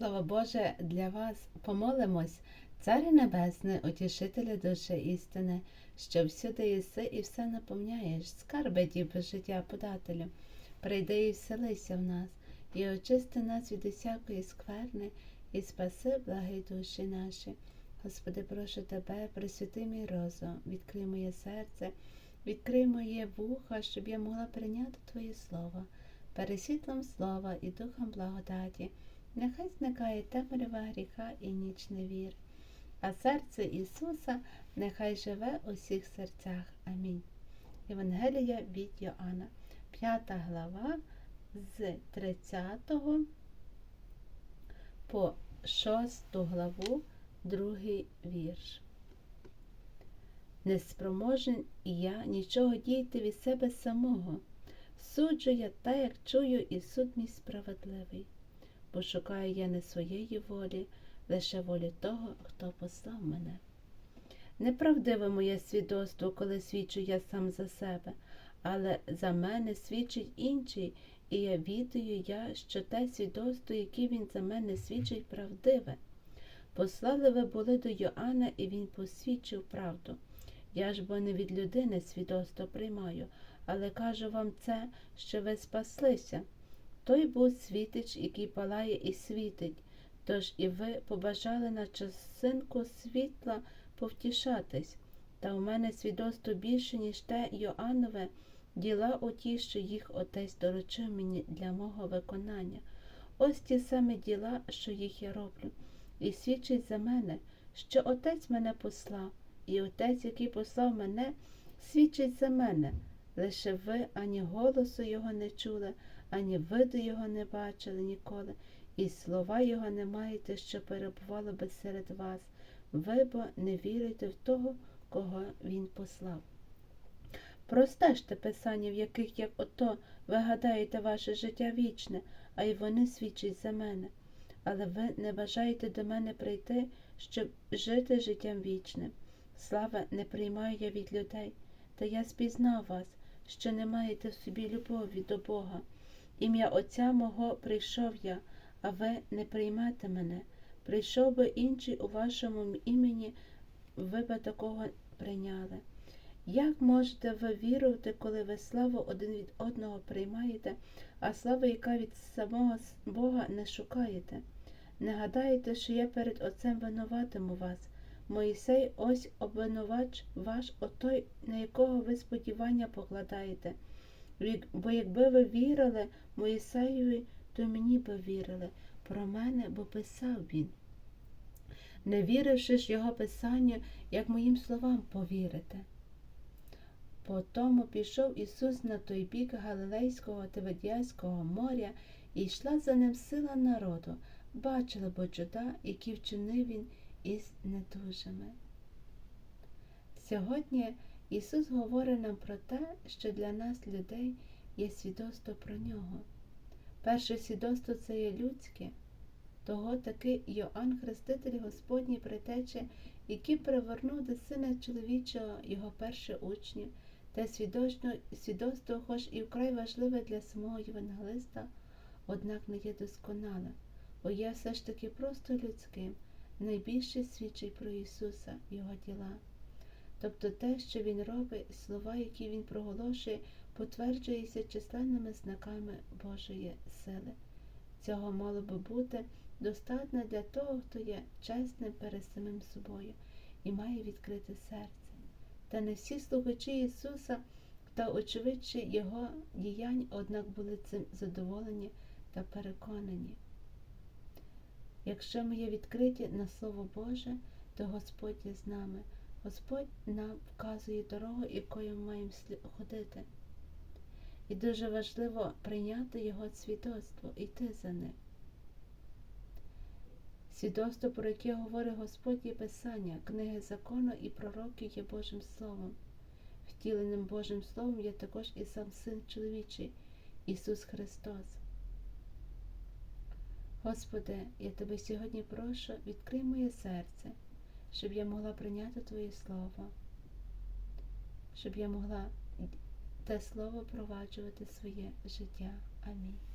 Слово Боже для вас помолимось, Царю Небесний, утішителя душі істини, що всюди єси і все наповняєш, скарби діби життя подателю. Прийди і вселися в нас, і очисти нас від усякої скверни, і спаси благі душі наші. Господи, прошу тебе, присвяти мій розум, відкрий моє серце, відкрий моє вуха, щоб я могла прийняти Твоє Слово, пересвітлом слова і духом благодаті. Нехай зникає темрява гріха і ніч невір, а серце Ісуса нехай живе у всіх серцях. Амінь. Євангелія від Йоанна, 5 глава з 30 по 6 главу, другий вірш. Неспроможен я нічого дійти від себе самого. Суджу я так, як чую, і суд мій справедливий бо шукаю я не своєї волі, лише волі того, хто послав мене. Неправдиве моє свідоцтво, коли свідчу я сам за себе, але за мене свідчить інший, і я відаю я, що те свідоцтво, яке він за мене свідчить, правдиве. Послали ви були до Йоанна, і він посвідчив правду. Я ж бо не від людини свідоцтво приймаю, але кажу вам це, що ви спаслися. Той був світич, який палає і світить, тож і ви побажали на часинку світла повтішатись, та у мене свідоцтво більше, ніж те Йоаннове, діла оті, що їх отець доручив мені для мого виконання. Ось ті самі діла, що їх я роблю, і свідчить за мене, що отець мене послав, і отець, який послав мене, свідчить за мене. Лише ви ані голосу його не чули, ані виду його не бачили ніколи, і слова його не маєте, що перебувало би серед вас. Ви бо не вірите в того, кого він послав. Простежте писання, в яких, як ото, ви гадаєте ваше життя вічне, а й вони свідчать за мене. Але ви не бажаєте до мене прийти, щоб жити життям вічним. Слава не приймаю я від людей, та я спізнав вас, що не маєте в собі любові до Бога. Ім'я Отця мого прийшов я, а ви не приймете мене. Прийшов би інший у вашому імені, ви би такого прийняли. Як можете ви вірувати, коли ви славу один від одного приймаєте, а славу, яка від самого Бога не шукаєте? Не гадаєте, що я перед Отцем винуватиму вас. Моїсей ось обвинувач ваш, отой, на якого ви сподівання покладаєте. Бо якби ви вірили Моїсеєві, то мені би вірили про мене, бо писав він. Не віривши ж його писанню, як моїм словам повірите. По тому пішов Ісус на той бік Галилейського Тиведіальського моря і йшла за ним сила народу, бачили бо чуда, які вчинив він із недужими. Сьогодні Ісус говорить нам про те, що для нас, людей, є свідоцтво про нього. Перше свідоцтво це є людське, того таки Йоанн Хреститель Господній притече, який привернув до сина чоловічого його перше учні, те свідоцтво, хоч і вкрай важливе для самого євангелиста, однак не є досконале, бо є все ж таки просто людським, найбільше свідчить про Ісуса, Його діла. Тобто те, що Він робить, слова, які Він проголошує, потверджується численними знаками Божої сили. Цього мало би бути достатньо для того, хто є чесним перед самим собою і має відкрите серце. Та не всі слухачі Ісуса та очевидчі Його діянь, однак були цим задоволені та переконані. Якщо ми є відкриті на Слово Боже, то Господь є з нами. Господь нам вказує дорогу, якою ми маємо ходити. І дуже важливо прийняти Його свідоцтво, йти за ним. Свідоцтво, про яке говорить Господь, є Писання, книги закону і пророків є Божим Словом. Втіленим Божим Словом є також і сам Син чоловічий, Ісус Христос. Господи, я Тебе сьогодні прошу, відкрий моє серце щоб я могла прийняти Твоє Слово, щоб я могла те Слово проваджувати своє життя. Амінь.